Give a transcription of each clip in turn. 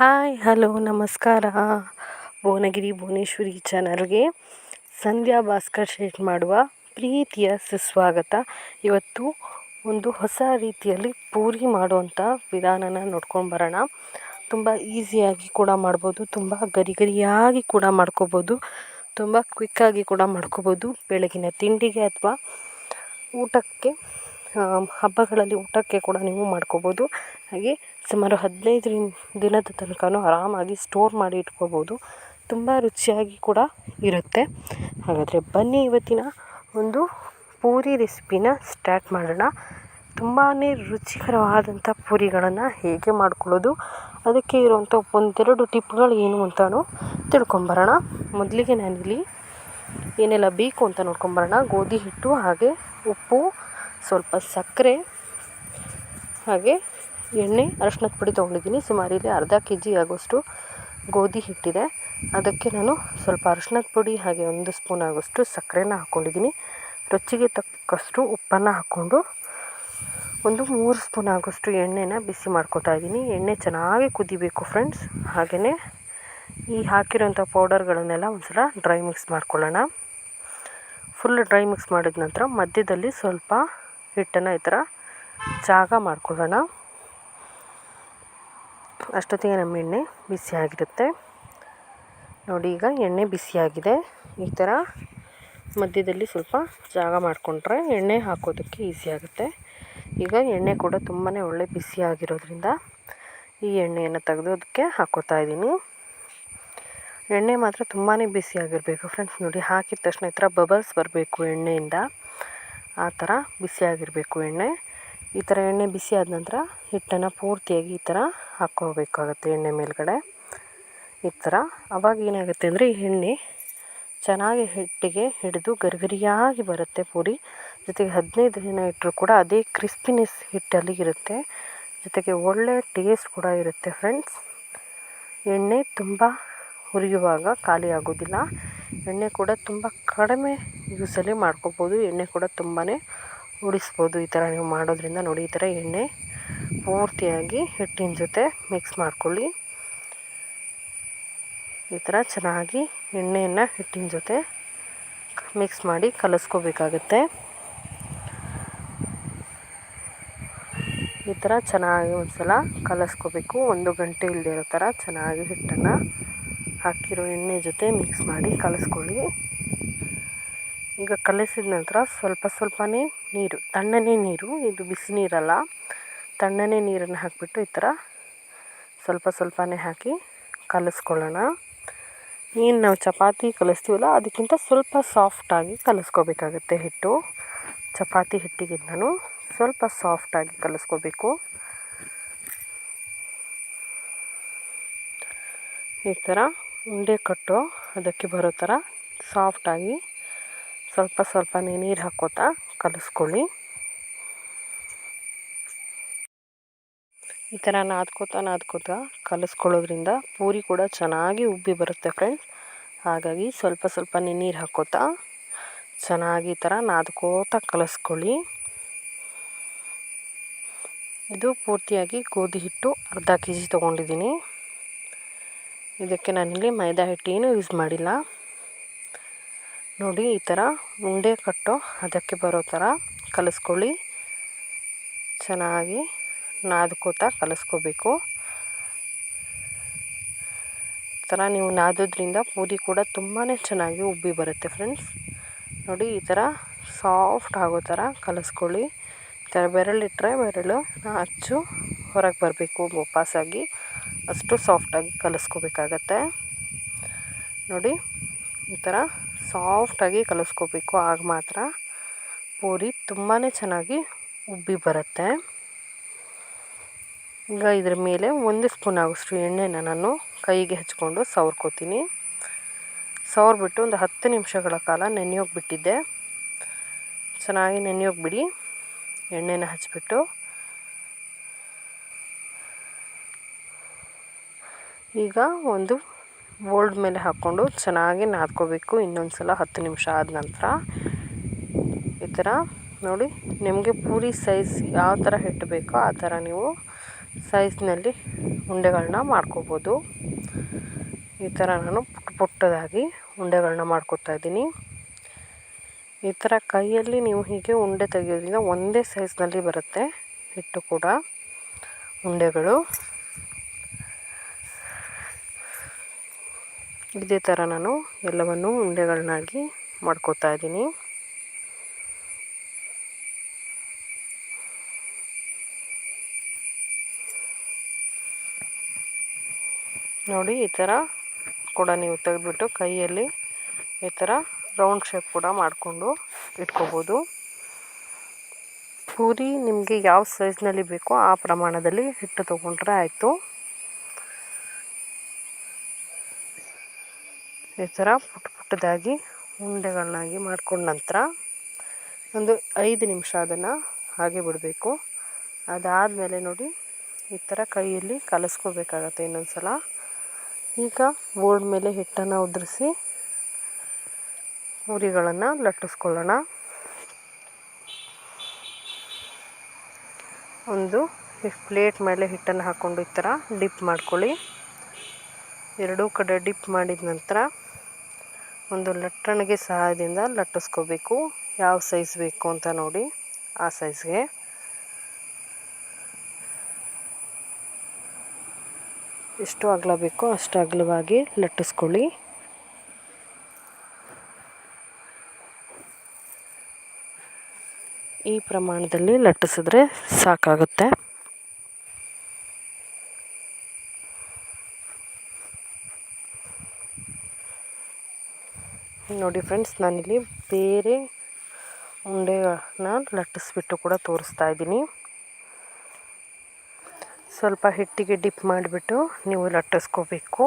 Hi, hello, ನಮಸ್ಕಾರ. ಭುವನಗಿರಿ ಭುವನೇಶ್ವರಿ ಚಾನಲ್ಗೆ ಸಂಧ್ಯಾ ಭಾಸ್ಕರ್ ಶೇಟ್ ಮಾಡುವ ಪ್ರೀತಿಯ ಸುಸ್ವಾಗತ. ಇವತ್ತು ಒಂದು ಹೊಸ ರೀತಿಯಲ್ಲಿ ಪೂರಿ ಮಾಡುವಂಥ ವಿಧಾನನ ನೋಡ್ಕೊಂಡು ಬರೋಣ. ತುಂಬ ಈಸಿಯಾಗಿ ಕೂಡ ಮಾಡ್ಬೋದು, ತುಂಬ ಗರಿ ಗರಿಯಾಗಿ ಕೂಡ ಮಾಡ್ಕೋಬೋದು, ತುಂಬ ಕ್ವಿಕ್ಕಾಗಿ ಕೂಡ ಮಾಡ್ಕೋಬೋದು. ಬೆಳಗಿನ ತಿಂಡಿಗೆ ಅಥವಾ ಊಟಕ್ಕೆ ಹಬ್ಬಗಳಲ್ಲಿ ಊಟಕ್ಕೆ ಕೂಡ ನೀವು ಮಾಡ್ಕೋಬೋದು. ಹಾಗೆ ಸುಮಾರು ಹದಿನೈದು ದಿನದ ತನಕನೂ ಆರಾಮಾಗಿ ಸ್ಟೋರ್ ಮಾಡಿ ಇಟ್ಕೋಬೋದು. ತುಂಬ ರುಚಿಯಾಗಿ ಕೂಡ ಇರುತ್ತೆ. ಹಾಗಾದರೆ ಬನ್ನಿ ಇವತ್ತಿನ ಒಂದು ಪೂರಿ ರೆಸಿಪಿನ ಸ್ಟಾರ್ಟ್ ಮಾಡೋಣ. ತುಂಬಾ ರುಚಿಕರವಾದಂಥ ಪೂರಿಗಳನ್ನು ಹೇಗೆ ಮಾಡ್ಕೊಳ್ಳೋದು, ಅದಕ್ಕೆ ಇರುವಂಥ ಒಂದೆರಡು ಟಿಪ್ಗಳು ಏನು ಅಂತಲೂ ತಿಳ್ಕೊಂಬರೋಣ. ಮೊದಲಿಗೆ ನಾನಿಲ್ಲಿ ಏನೆಲ್ಲ ಬೇಕು ಅಂತ ನೋಡ್ಕೊಂಬರೋಣ. ಗೋಧಿ ಹಿಟ್ಟು ಹಾಗೆ ಉಪ್ಪು ಸ್ವಲ್ಪ ಸಕ್ಕರೆ, ಹಾಗೆ ಎಣ್ಣೆ, ಅರಶಿನದ ಪುಡಿ ತೊಗೊಂಡಿದ್ದೀನಿ. ಸುಮಾರು ಇಲ್ಲಿ ಅರ್ಧ ಕೆ ಜಿ ಆಗೋಷ್ಟು ಗೋಧಿ ಹಿಟ್ಟಿದೆ. ಅದಕ್ಕೆ ನಾನು ಸ್ವಲ್ಪ ಅರಶಿನದ ಪುಡಿ, ಹಾಗೆ ಒಂದು ಸ್ಪೂನ್ ಆಗೋಷ್ಟು ಸಕ್ಕರೆನ ಹಾಕ್ಕೊಂಡಿದ್ದೀನಿ ರುಚಿಗೆ ತಕ್ಕಷ್ಟು ಉಪ್ಪನ್ನು ಹಾಕ್ಕೊಂಡು ಒಂದು ಮೂರು ಸ್ಪೂನ್ ಆಗೋಷ್ಟು ಎಣ್ಣೆನ ಬಿಸಿ ಮಾಡ್ಕೊತಾ ಇದ್ದೀನಿ. ಎಣ್ಣೆ ಚೆನ್ನಾಗಿ ಕುದಿಬೇಕು ಫ್ರೆಂಡ್ಸ್. ಹಾಗೆಯೇ ಈ ಹಾಕಿರೋಂಥ ಪೌಡರ್ಗಳನ್ನೆಲ್ಲ ಒಂದು ಡ್ರೈ ಮಿಕ್ಸ್ ಮಾಡ್ಕೊಳ್ಳೋಣ. ಫುಲ್ ಡ್ರೈ ಮಿಕ್ಸ್ ಮಾಡಿದ ನಂತರ ಮಧ್ಯದಲ್ಲಿ ಸ್ವಲ್ಪ ಹಿಟ್ಟನ್ನು ಈ ಥರ ಜಾಗ ಮಾಡ್ಕೊಳ್ಳೋಣ. ಅಷ್ಟೊತ್ತಿಗೆ ನಮ್ಮ ಎಣ್ಣೆ ಬಿಸಿಯಾಗಿರುತ್ತೆ ನೋಡಿ, ಈಗ ಎಣ್ಣೆ ಬಿಸಿಯಾಗಿದೆ ಈ ಥರ ಮಧ್ಯದಲ್ಲಿ ಸ್ವಲ್ಪ ಜಾಗ ಮಾಡಿಕೊಂಡ್ರೆ ಎಣ್ಣೆ ಹಾಕೋದಕ್ಕೆ ಈಸಿ ಆಗುತ್ತೆ. ಈಗ ಎಣ್ಣೆ ಕೂಡ ತುಂಬಾ ಒಳ್ಳೆ ಬಿಸಿಯಾಗಿರೋದ್ರಿಂದ ಈ ಎಣ್ಣೆಯನ್ನು ತೆಗೆದು ಅದಕ್ಕೆ ಹಾಕೋತಾ ಇದ್ದೀನಿ. ಎಣ್ಣೆ ಮಾತ್ರ ತುಂಬಾ ಬಿಸಿಯಾಗಿರಬೇಕು ಫ್ರೆಂಡ್ಸ್, ನೋಡಿ, ಹಾಕಿದ ತಕ್ಷಣ ಈ ಥರ ಬಬಲ್ಸ್ ಬರಬೇಕು ಎಣ್ಣೆಯಿಂದ. ಆ ಥರ ಬಿಸಿಯಾಗಿರಬೇಕು ಎಣ್ಣೆ. ಈ ಥರ ಎಣ್ಣೆ ಬಿಸಿ ಆದ ನಂತರ ಹಿಟ್ಟನ್ನು ಪೂರ್ತಿಯಾಗಿ ಈ ಥರ ಹಾಕ್ಕೋಬೇಕಾಗತ್ತೆ ಎಣ್ಣೆ ಮೇಲುಗಡೆ. ಈ ಥರ ಅವಾಗ ಏನಾಗುತ್ತೆ ಅಂದರೆ ಈ ಎಣ್ಣೆ ಚೆನ್ನಾಗಿ ಹಿಟ್ಟಿಗೆ ಹಿಡಿದು ಗರಿಗರಿಯಾಗಿ ಬರುತ್ತೆ ಪೂರಿ ಜೊತೆಗೆ ಹದಿನೈದು ದಿನ ಇಟ್ಟರೂ ಕೂಡ ಅದೇ ಕ್ರಿಸ್ಪಿನೆಸ್ ಹಿಟ್ಟಲ್ಲಿ ಇರುತ್ತೆ. ಜೊತೆಗೆ ಒಳ್ಳೆಯ ಟೇಸ್ಟ್ ಕೂಡ ಇರುತ್ತೆ ಫ್ರೆಂಡ್ಸ್. ಎಣ್ಣೆ ತುಂಬ ಹುರಿಯುವಾಗ ಖಾಲಿ ಆಗೋದಿಲ್ಲ ಎಣ್ಣೆ ಕೂಡ ತುಂಬ ಕಡಿಮೆ ಯೂಸಲ್ಲಿ ಮಾಡ್ಕೋಬೋದು. ಎಣ್ಣೆ ಕೂಡ ತುಂಬಾ ಉಳಿಸ್ಬೋದು. ಈ ಥರ ನೀವು ಮಾಡೋದ್ರಿಂದ ನೋಡಿ, ಈ ಥರ ಎಣ್ಣೆ ಪೂರ್ತಿಯಾಗಿ ಹಿಟ್ಟಿನ ಜೊತೆ ಮಿಕ್ಸ್ ಮಾಡ್ಕೊಳ್ಳಿ. ಈ ಥರ ಚೆನ್ನಾಗಿ ಎಣ್ಣೆಯನ್ನು ಹಿಟ್ಟಿನ ಜೊತೆ ಮಿಕ್ಸ್ ಮಾಡಿ ಕಲಿಸ್ಕೋಬೇಕಾಗತ್ತೆ. ಈ ಥರ ಚೆನ್ನಾಗಿ ಒಂದು ಸಲ ಕಲಿಸ್ಕೋಬೇಕು. ಒಂದು ಗಂಟೆ ಇಲ್ಲದೆ ಇರೋ ಥರ ಚೆನ್ನಾಗಿ ಹಿಟ್ಟನ್ನು ಹಾಕಿರೋ ಎಣ್ಣೆ ಜೊತೆ ಮಿಕ್ಸ್ ಮಾಡಿ ಕಲಿಸ್ಕೊಳ್ಳಿ. ಈಗ ಕಲಿಸಿದ ನಂತರ ಸ್ವಲ್ಪ ಸ್ವಲ್ಪನೇ ನೀರು, ತಣ್ಣನೇ ನೀರು, ಇದು ಬಿಸಿ ನೀರಲ್ಲ ತಣ್ಣನೇ ನೀರನ್ನು ಹಾಕಿಬಿಟ್ಟು ಈ ಥರ ಸ್ವಲ್ಪ ಸ್ವಲ್ಪನೇ ಹಾಕಿ ಕಲಿಸ್ಕೊಳ್ಳೋಣ. ಏನು ನಾವು ಚಪಾತಿ ಕಲಿಸ್ತೀವಲ್ಲ, ಅದಕ್ಕಿಂತ ಸ್ವಲ್ಪ ಸಾಫ್ಟಾಗಿ ಕಲಿಸ್ಕೋಬೇಕಾಗತ್ತೆ ಹಿಟ್ಟು. ಚಪಾತಿ ಹಿಟ್ಟಿಗಿಂತನೂ ಸ್ವಲ್ಪ ಸಾಫ್ಟಾಗಿ ಕಲಿಸ್ಕೋಬೇಕು. ಈ ಥರ ಉಂಡೆ ಕಟ್ಟು ಅದಕ್ಕೆ ಬರೋ ಥರ ಸಾಫ್ಟಾಗಿ ಸ್ವಲ್ಪ ಸ್ವಲ್ಪನೇ ನೀರು ಹಾಕೋತಾ ಕಲಿಸ್ಕೊಳ್ಳಿ. ಈ ಥರ ನಾದ್ಕೋತಾ ನಾದ್ಕೋತಾ ಕಲಿಸ್ಕೊಳ್ಳೋದ್ರಿಂದ ಪೂರಿ ಕೂಡ ಚೆನ್ನಾಗಿ ಉಬ್ಬಿ ಬರುತ್ತೆ ಫ್ರೆಂಡ್ಸ್ ಹಾಗಾಗಿ ಸ್ವಲ್ಪ ಸ್ವಲ್ಪನೇ ನೀರು ಹಾಕೋತಾ ಚೆನ್ನಾಗಿ ಈ ಥರ ನಾದ್ಕೋತಾ ಕಲಿಸ್ಕೊಳ್ಳಿ. ಇದು ಪೂರ್ತಿಯಾಗಿ ಗೋಧಿ ಹಿಟ್ಟು ಅರ್ಧ ಕೆ ಜಿ ತೊಗೊಂಡಿದ್ದೀನಿ. ಇದಕ್ಕೆ ನಾನಿಲ್ಲಿ ಮೈದಾ ಹಿಟ್ಟೇನು ಯೂಸ್ ಮಾಡಿಲ್ಲ. ನೋಡಿ, ಈ ಥರ ಉಂಡೆ ಕಟ್ಟು ಅದಕ್ಕೆ ಬರೋ ಥರ ಕಲಿಸ್ಕೊಳ್ಳಿ. ಚೆನ್ನಾಗಿ ನಾದ್ಕೋತಾ ಕಲಿಸ್ಕೋಬೇಕು. ಈ ಥರ ನೀವು ನಾದೋದ್ರಿಂದ ಪೂರಿ ಕೂಡ ತುಂಬಾ ಚೆನ್ನಾಗಿ ಉಬ್ಬಿ ಬರುತ್ತೆ ಫ್ರೆಂಡ್ಸ್ ನೋಡಿ, ಈ ಥರ ಸಾಫ್ಟ್ ಆಗೋ ಥರ ಕಲಿಸ್ಕೊಳ್ಳಿ. ಈ ಥರ ಬೆರಳಿಟ್ಟರೆ ಬೆರಳು ಅಚ್ಚು ಹೊರಗೆ ಬರಬೇಕು ವಾಪಸ್ಸಾಗಿ. ಅಷ್ಟು ಸಾಫ್ಟಾಗಿ ಕಲಿಸ್ಕೋಬೇಕಾಗತ್ತೆ. ನೋಡಿ, ಈ ಥರ ಸಾಫ್ಟಾಗಿ ಕಲಿಸ್ಕೋಬೇಕು ಆಗ ಮಾತ್ರ ಪೂರಿ ತುಂಬಾ ಚೆನ್ನಾಗಿ ಉಬ್ಬಿ ಬರುತ್ತೆ. ಈಗ ಇದ್ರ ಮೇಲೆ ಒಂದು ಸ್ಪೂನ್ ಆಗೋಷ್ಟು ಎಣ್ಣೆನ ನಾನು ಕೈಗೆ ಹಚ್ಕೊಂಡು ಸವರ್ಕೋತೀನಿ. ಸವರ್ಬಿಟ್ಟು ಒಂದು ಹತ್ತು ನಿಮಿಷಗಳ ಕಾಲ ನೆನೆಯೋಗಿ ಬಿಟ್ಟಿದ್ದೆ ಚೆನ್ನಾಗಿ ನೆನೆಯೋಗಿ ಬಿಡಿ ಎಣ್ಣೆನ ಹಚ್ಬಿಟ್ಟು ಈಗ ಒಂದು ಬೋಲ್ಡ್ ಮೇಲೆ ಹಾಕ್ಕೊಂಡು ಚೆನ್ನಾಗಿ ನಾದ್ಕೋಬೇಕು. ಇನ್ನೊಂದು ಸಲ ಹತ್ತು ನಿಮಿಷ ಆದ ನಂತರ ಈ ಥರ ನೋಡಿ, ನಿಮಗೆ ಪೂರಿ ಸೈಜ್ ಯಾವ ಥರ ಹಿಟ್ಟು ಬೇಕೋ ಆ ಥರ ನೀವು ಸೈಜ್ನಲ್ಲಿ ಉಂಡೆಗಳನ್ನ ಮಾಡ್ಕೋಬೋದು. ಈ ಥರ ನಾನು ಪುಟ್ಟ ಪುಟ್ಟದಾಗಿ ಉಂಡೆಗಳನ್ನ ಮಾಡ್ಕೊತಾ ಇದ್ದೀನಿ. ಈ ಥರ ಕೈಯಲ್ಲಿ ನೀವು ಹೀಗೆ ಉಂಡೆ ತೆಗೆಯೋದ್ರಿಂದ ಒಂದೇ ಸೈಜ್ನಲ್ಲಿ ಬರುತ್ತೆ ಹಿಟ್ಟು ಕೂಡ ಉಂಡೆಗಳು. ಇದೇ ಥರ ನಾನು ಎಲ್ಲವನ್ನು ಉಂಡೆಗಳನ್ನಾಗಿ ಮಾಡ್ಕೋತಾ ಇದ್ದೀನಿ. ನೋಡಿ, ಈ ಥರ ಕೂಡ ನೀವು ತೆಗೆದುಬಿಟ್ಟು ಕೈಯಲ್ಲಿ ಈ ಥರ ರೌಂಡ್ ಶೇಪ್ ಕೂಡ ಮಾಡಿಕೊಂಡು ಇಟ್ಕೋಬೋದು. ಪೂರಿ ನಿಮಗೆ ಯಾವ ಸೈಜ್ನಲ್ಲಿ ಬೇಕೋ ಆ ಪ್ರಮಾಣದಲ್ಲಿ ಹಿಟ್ಟು ತೊಗೊಂಡ್ರೆ ಆಯಿತು. ಈ ಥರ ಪುಟ್ಟ ಪುಟ್ಟದಾಗಿ ಉಂಡೆಗಳನ್ನಾಗಿ ಮಾಡ್ಕೊಂಡ ನಂತರ ಒಂದು ಐದು ನಿಮಿಷ ಅದನ್ನು ಹಾಗೆ ಬಿಡಬೇಕು. ಅದಾದಮೇಲೆ ನೋಡಿ ಈ ಥರ ಕೈಯಲ್ಲಿ ಕಲಿಸ್ಕೋಬೇಕಾಗತ್ತೆ ಇನ್ನೊಂದು ಸಲ ಈಗ ಬೋರ್ಡ್ ಮೇಲೆ ಹಿಟ್ಟನ್ನು ಉದುರಿಸಿ ಉರಿಗಳನ್ನು ಲಟ್ಟಿಸ್ಕೊಳ್ಳೋಣ. ಒಂದು ಪ್ಲೇಟ್ ಮೇಲೆ ಹಿಟ್ಟನ್ನು ಹಾಕ್ಕೊಂಡು ಈ ಥರ ಡಿಪ್ ಮಾಡ್ಕೊಳ್ಳಿ. ಎರಡೂ ಕಡೆ ಡಿಪ್ ಮಾಡಿದ ನಂತರ ಒಂದು ಲಟ್ಟಣಿಗೆ ಸಹಾಯದಿಂದ ಲಟ್ಟಿಸ್ಕೋಬೇಕು. ಯಾವ ಸೈಜ್ ಬೇಕು ಅಂತ ನೋಡಿ ಆ ಸೈಜ್ಗೆ. ಎಷ್ಟು ಅಗಲ ಬೇಕೋ ಅಷ್ಟು ಅಗಲವಾಗಿ ಲಟ್ಟಿಸ್ಕೊಳ್ಳಿ. ಈ ಪ್ರಮಾಣದಲ್ಲಿ ಲಟ್ಟಿಸಿದ್ರೆ ಸಾಕಾಗುತ್ತೆ. ನೋಡಿ ಫ್ರೆಂಡ್ಸ್ ನಾನಿಲ್ಲಿ ಬೇರೆ ಉಂಡೆಗಳನ್ನ ಲಟ್ಟಿಸ್ಬಿಟ್ಟು ಕೂಡ ತೋರಿಸ್ತಾ ಇದ್ದೀನಿ. ಸ್ವಲ್ಪ ಹಿಟ್ಟಿಗೆ ಡಿಪ್ ಮಾಡಿಬಿಟ್ಟು ನೀವು ಲಟ್ಟಿಸ್ಕೋಬೇಕು.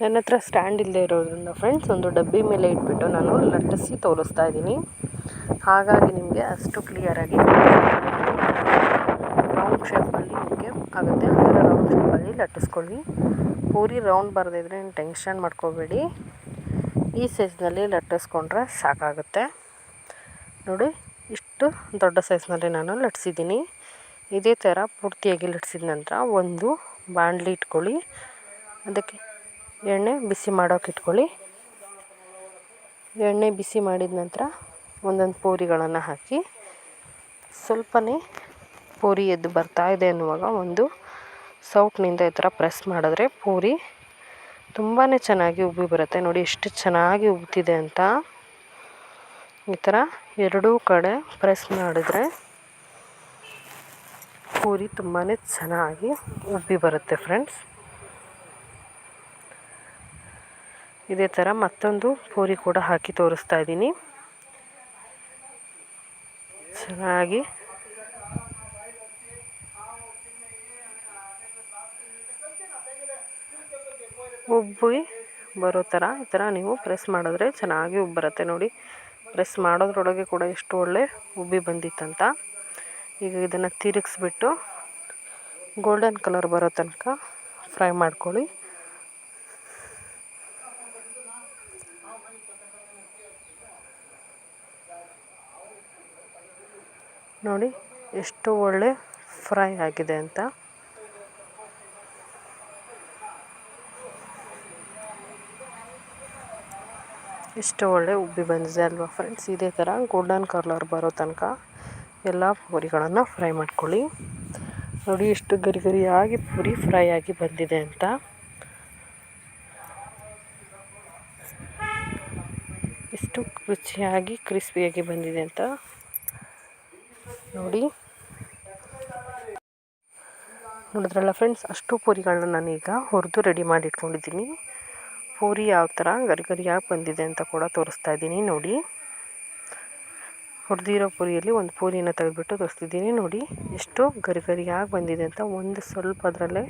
ನನ್ನ ಹತ್ರ ಸ್ಟ್ಯಾಂಡ್ ಇಲ್ಲದೆ ಇರೋದ್ರಿಂದ ಫ್ರೆಂಡ್ಸ್ ಒಂದು ಡಬ್ಬಿ ಮೇಲೆ ಇಟ್ಬಿಟ್ಟು ನಾನು ಲಟ್ಟಿಸಿ ತೋರಿಸ್ತಾ ಇದ್ದೀನಿ. ಹಾಗಾಗಿ ನಿಮಗೆ ಅಷ್ಟು ಕ್ಲಿಯರಾಗಿ ರೌಂಡ್ ಶೇಪಲ್ಲಿ ನಿಮಗೆ ಆಗುತ್ತೆ. ಆ ಥರ ರೌಂಡ್ ಶೇಪಲ್ಲಿ ಲಟ್ಟಿಸ್ಕೊಳ್ಳಿ. ಪೂರಿ ರೌಂಡ್ ಬರದಿದ್ರೆ ಟೆನ್ಷನ್ ಮಾಡ್ಕೋಬೇಡಿ. ಈ ಸೈಜ್ನಲ್ಲಿ ಲಟ್ಟಿಸ್ಕೊಂಡ್ರೆ ಸಾಕಾಗುತ್ತೆ. ನೋಡಿ, ಇಷ್ಟು ದೊಡ್ಡ ಸೈಜ್ನಲ್ಲಿ ನಾನು ಲಟ್ಸಿದ್ದೀನಿ ಇದೇ ಥರ ಪೂರ್ತಿಯಾಗಿ ಲಟ್ಸಿದ ನಂತರ ಒಂದು ಬಾಣಲಿ ಇಟ್ಕೊಳ್ಳಿ. ಅದಕ್ಕೆ ಎಣ್ಣೆ ಬಿಸಿ ಮಾಡೋಕೆ ಇಟ್ಕೊಳ್ಳಿ. ಎಣ್ಣೆ ಬಿಸಿ ಮಾಡಿದ ನಂತರ ಒಂದೊಂದು ಪೂರಿಗಳನ್ನು ಹಾಕಿ. ಸ್ವಲ್ಪನೇ ಪೂರಿ ಎದ್ದು ಬರ್ತಾ ಇದೆ ಅನ್ನುವಾಗ ಒಂದು ಸೌಟ್ನಿಂದ ಈ ಥರ ಪ್ರೆಸ್ ಮಾಡಿದ್ರೆ ಪೂರಿ ತುಂಬಾ ಚೆನ್ನಾಗಿ ಉಬ್ಬಿ ಬರುತ್ತೆ. ನೋಡಿ ಎಷ್ಟು ಚೆನ್ನಾಗಿ ಉಬ್ಬುತ್ತಿದೆ ಅಂತ. ಈ ಥರ ಎರಡೂ ಕಡೆ ಪ್ರೆಸ್ ಮಾಡಿದ್ರೆ ಪೂರಿ ತುಂಬಾ ಚೆನ್ನಾಗಿ ಉಬ್ಬಿ ಬರುತ್ತೆ ಫ್ರೆಂಡ್ಸ್. ಇದೇ ಥರ ಮತ್ತೊಂದು ಪೂರಿ ಕೂಡ ಹಾಕಿ ತೋರಿಸ್ತಾ ಇದ್ದೀನಿ. ಚೆನ್ನಾಗಿ ಉಬ್ಬಿ ಬರೋ ಥರ, ಈ ಥರ ನೀವು ಪ್ರೆಸ್ ಮಾಡಿದ್ರೆ ಚೆನ್ನಾಗಿ ಉಬ್ಬಿ ಬರುತ್ತೆ ನೋಡಿ. ಪ್ರೆಸ್ ಮಾಡೋದ್ರೊಳಗೆ ಕೂಡ ಎಷ್ಟು ಒಳ್ಳೆ ಉಬ್ಬಿ ಬಂದಿತ್ತಂತ. ಈಗ ಇದನ್ನು ತಿರುಗಿಸ್ಬಿಟ್ಟು ಗೋಲ್ಡನ್ ಕಲರ್ ಬರೋ ತನಕ ಫ್ರೈ ಮಾಡ್ಕೊಳ್ಳಿ. ನೋಡಿ, ಎಷ್ಟು ಒಳ್ಳೆ ಫ್ರೈ ಆಗಿದೆ ಅಂತ. ಎಷ್ಟು ಒಳ್ಳೆ ಉಬ್ಬಿ ಬಂದಿದೆ ಅಲ್ವಾ ಫ್ರೆಂಡ್ಸ್ ಇದೇ ಥರ ಗೋಲ್ಡನ್ ಕಲರ್ ಬರೋ ತನಕ ಎಲ್ಲ ಪೂರಿಗಳನ್ನು ಫ್ರೈ ಮಾಡ್ಕೊಳ್ಳಿ. ನೋಡಿ ಎಷ್ಟು ಗರಿ ಗರಿಯಾಗಿ ಪೂರಿ ಫ್ರೈ ಆಗಿ ಬಂದಿದೆ ಅಂತ. ಎಷ್ಟು ರುಚಿಯಾಗಿ ಕ್ರಿಸ್ಪಿಯಾಗಿ ಬಂದಿದೆ ಅಂತ. ನೋಡಿ. ನೋಡಿದ್ರಲ್ಲ ಫ್ರೆಂಡ್ಸ್ ಅಷ್ಟು ಪೂರಿಗಳನ್ನ ನಾನೀಗ ಹುರಿದು ರೆಡಿ ಮಾಡಿ ಇಟ್ಕೊಂಡಿದ್ದೀನಿ ಪೂರಿ ಯಾವ ಥರ ಗರಿ ಗರಿಯಾಗಿ ಬಂದಿದೆ ಅಂತ ಕೂಡ ತೋರಿಸ್ತಾ ಇದ್ದೀನಿ ನೋಡಿ. ಹುರಿದಿರೋ ಪೂರಿಯಲ್ಲಿ ಒಂದು ಪೂರಿನ ತೆಗೆದುಬಿಟ್ಟು ತೋರಿಸ್ತಿದ್ದೀನಿ ನೋಡಿ. ಎಷ್ಟು ಗರಿ ಗರಿಯಾಗಿ ಬಂದಿದೆ ಅಂತ ಒಂದು ಸ್ವಲ್ಪ ಅದರಲ್ಲೇ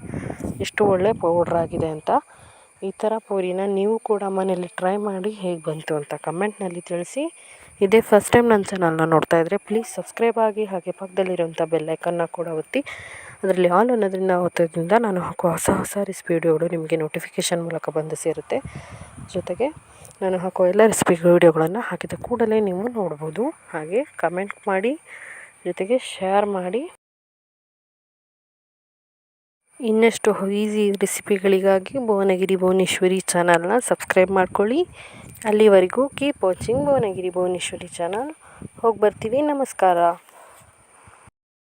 ಎಷ್ಟು ಒಳ್ಳೆ ಪೌಡ್ರ್ ಆಗಿದೆ ಅಂತ. ಈ ಥರ ಪೂರಿನ ನೀವು ಕೂಡ ಮನೇಲಿ ಟ್ರೈ ಮಾಡಿ ಹೇಗೆ ಬಂತು ಅಂತ ಕಮೆಂಟ್ನಲ್ಲಿ ತಿಳಿಸಿ. ಇದೇ ಫಸ್ಟ್ ಟೈಮ್ ನನ್ನ ಚಾನಲ್ನ ನೋಡ್ತಾ ಇದ್ದರೆ ಪ್ಲೀಸ್ ಸಬ್ಸ್ಕ್ರೈಬ್ ಆಗಿ ಹಾಗೆ ಪಕ್ಕದಲ್ಲಿರೋಂಥ ಬೆಲ್ಲೈಕನ್ನ ಕೂಡ ಒತ್ತಿ. ಅದರಲ್ಲಿ ಆಲ್ ಅನ್ನೋದರಿಂದ ಒತ್ತೋದ್ರಿಂದ ನಾನು ಹಾಕೋ ಹೊಸ ಹೊಸ ರೆಸಿಪಿ ವಿಡಿಯೋಗಳು ನಿಮಗೆ ನೋಟಿಫಿಕೇಷನ್ ಮೂಲಕ ಬಂದು ಸೇರುತ್ತೆ. ಜೊತೆಗೆ ನಾನು ಹಾಕೋ ಎಲ್ಲ ರೆಸಿಪಿ ವಿಡಿಯೋಗಳನ್ನು ಹಾಕಿದ ಕೂಡಲೇ ನೀವು ನೋಡ್ಬೋದು. ಹಾಗೆ ಕಮೆಂಟ್ ಮಾಡಿ, ಜೊತೆಗೆ ಶೇರ್ ಮಾಡಿ. ಇನ್ನಷ್ಟು ಈಸಿ ರೆಸಿಪಿಗಳಿಗಾಗಿ ಭುವನಗಿರಿ ಭುವನೇಶ್ವರಿ ಚಾನಲ್ನ ಸಬ್ಸ್ಕ್ರೈಬ್ ಮಾಡ್ಕೊಳ್ಳಿ. ಅಲ್ಲಿವರೆಗೂ keep watching Bhuvanagiri Bhuvaneshwari channel ಹೋಗಿ ಬರ್ತೀವಿ. ನಮಸ್ಕಾರ.